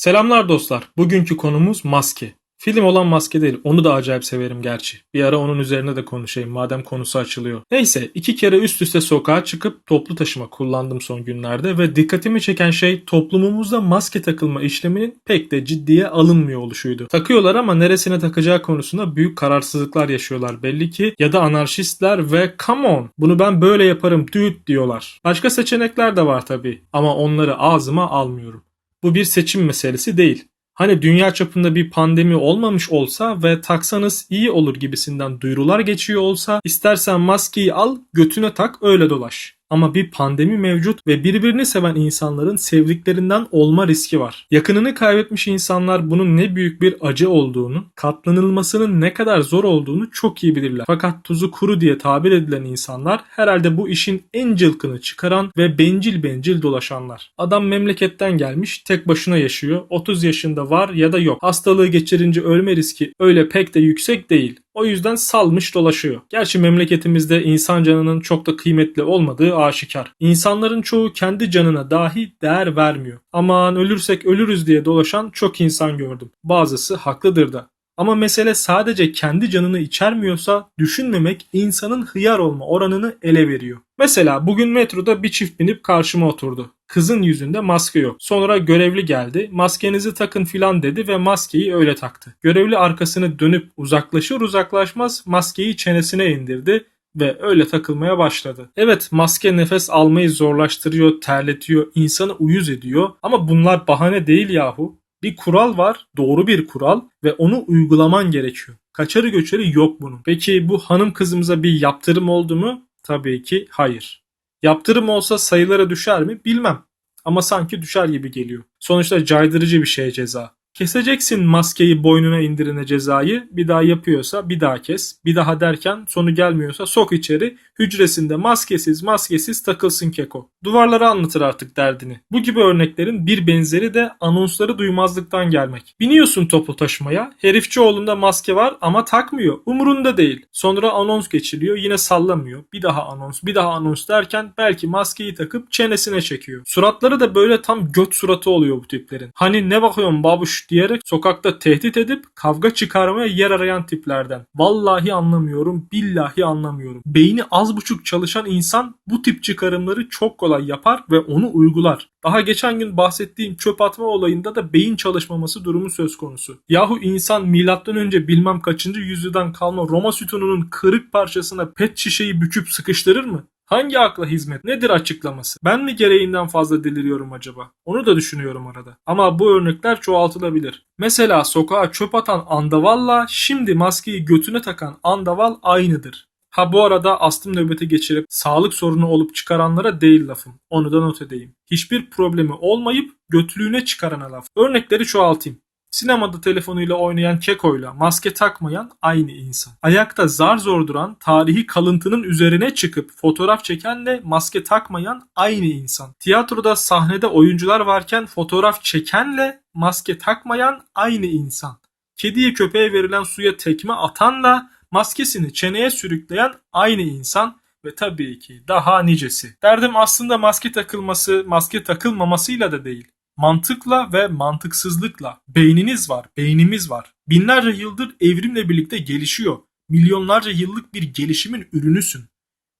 Selamlar dostlar. Bugünkü konumuz maske. Film olan maske değil. Onu da acayip severim gerçi. Bir ara onun üzerine de konuşayım madem konusu açılıyor. Neyse iki kere üst üste sokağa çıkıp toplu taşıma kullandım son günlerde ve dikkatimi çeken şey toplumumuzda maske takılma işleminin pek de ciddiye alınmıyor oluşuydu. Takıyorlar ama neresine takacağı konusunda büyük kararsızlıklar yaşıyorlar belli ki ya da anarşistler ve come on bunu ben böyle yaparım dude diyorlar. Başka seçenekler de var tabi ama onları ağzıma almıyorum. Bu bir seçim meselesi değil. Hani dünya çapında bir pandemi olmamış olsa ve taksanız iyi olur gibisinden duyurular geçiyor olsa istersen maskeyi al götüne tak öyle dolaş. Ama bir pandemi mevcut ve birbirini seven insanların sevdiklerinden olma riski var. Yakınını kaybetmiş insanlar bunun ne büyük bir acı olduğunu, katlanılmasının ne kadar zor olduğunu çok iyi bilirler. Fakat tuzu kuru diye tabir edilen insanlar herhalde bu işin en cılkını çıkaran ve bencil bencil dolaşanlar. Adam memleketten gelmiş, tek başına yaşıyor, 30 yaşında var ya da yok. Hastalığı geçirince ölme riski öyle pek de yüksek değil. O yüzden salmış dolaşıyor. Gerçi memleketimizde insan canının çok da kıymetli olmadığı aşikar. İnsanların çoğu kendi canına dahi değer vermiyor. Aman ölürsek ölürüz diye dolaşan çok insan gördüm. Bazısı haklıdır da. Ama mesele sadece kendi canını içermiyorsa düşünmemek insanın hıyar olma oranını ele veriyor. Mesela bugün metroda bir çift binip karşıma oturdu. Kızın yüzünde maske yok. Sonra görevli geldi. Maskenizi takın filan dedi ve maskeyi öyle taktı. Görevli arkasını dönüp uzaklaşır uzaklaşmaz maskeyi çenesine indirdi ve öyle takılmaya başladı. Evet maske nefes almayı zorlaştırıyor, terletiyor, insanı uyuz ediyor ama bunlar bahane değil yahu. Bir kural var, doğru bir kural ve onu uygulaman gerekiyor. Kaçarı göçeri yok bunun. Peki bu hanım kızımıza bir yaptırım oldu mu? Tabii ki hayır. Yaptırım olsa sayılara düşer mi bilmem. Ama sanki düşer gibi geliyor. Sonuçta caydırıcı bir şey ceza. Keseceksin maskeyi boynuna indirine cezayı. Bir daha yapıyorsa bir daha kes. Bir daha derken sonu gelmiyorsa sok içeri. Hücresinde maskesiz maskesiz takılsın keko. Duvarlara anlatır artık derdini. Bu gibi örneklerin bir benzeri de anonsları duymazlıktan gelmek. Biniyorsun topu taşımaya. Herifçioğlu'nda maske var ama takmıyor. Umurunda değil. Sonra anons geçiliyor yine sallamıyor. Bir daha anons bir daha anons derken belki maskeyi takıp çenesine çekiyor. Suratları da böyle tam göt suratı oluyor bu tiplerin. Hani ne bakıyorsun babuş diyerek sokakta tehdit edip kavga çıkarmaya yer arayan tiplerden. Vallahi anlamıyorum, billahi anlamıyorum. Beyni az buçuk çalışan insan bu tip çıkarımları çok kolay yapar ve onu uygular. Daha geçen gün bahsettiğim çöp atma olayında da beyin çalışmaması durumu söz konusu. Yahu insan milattan önce bilmem kaçıncı yüzyıldan kalma Roma sütununun kırık parçasına pet şişeyi büküp sıkıştırır mı? Hangi akla hizmet? Nedir açıklaması? Ben mi gereğinden fazla deliriyorum acaba? Onu da düşünüyorum arada. Ama bu örnekler çoğaltılabilir. Mesela sokağa çöp atan andavalla şimdi maskeyi götüne takan andaval aynıdır. Ha bu arada astım nöbeti geçirip sağlık sorunu olup çıkaranlara değil lafım. Onu da not edeyim. Hiçbir problemi olmayıp götlüğüne çıkarana laf. Örnekleri çoğaltayım. Sinemada telefonuyla oynayan kekoyla maske takmayan aynı insan. Ayakta zar zor duran tarihi kalıntının üzerine çıkıp fotoğraf çekenle maske takmayan aynı insan. Tiyatroda sahnede oyuncular varken fotoğraf çekenle maske takmayan aynı insan. Kediye köpeğe verilen suya tekme atanla maskesini çeneye sürükleyen aynı insan ve tabii ki daha nicesi. Derdim aslında maske takılması, maske takılmamasıyla da değil mantıkla ve mantıksızlıkla. Beyniniz var, beynimiz var. Binlerce yıldır evrimle birlikte gelişiyor. Milyonlarca yıllık bir gelişimin ürünüsün.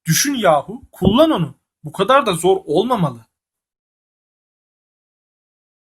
Düşün yahu, kullan onu. Bu kadar da zor olmamalı.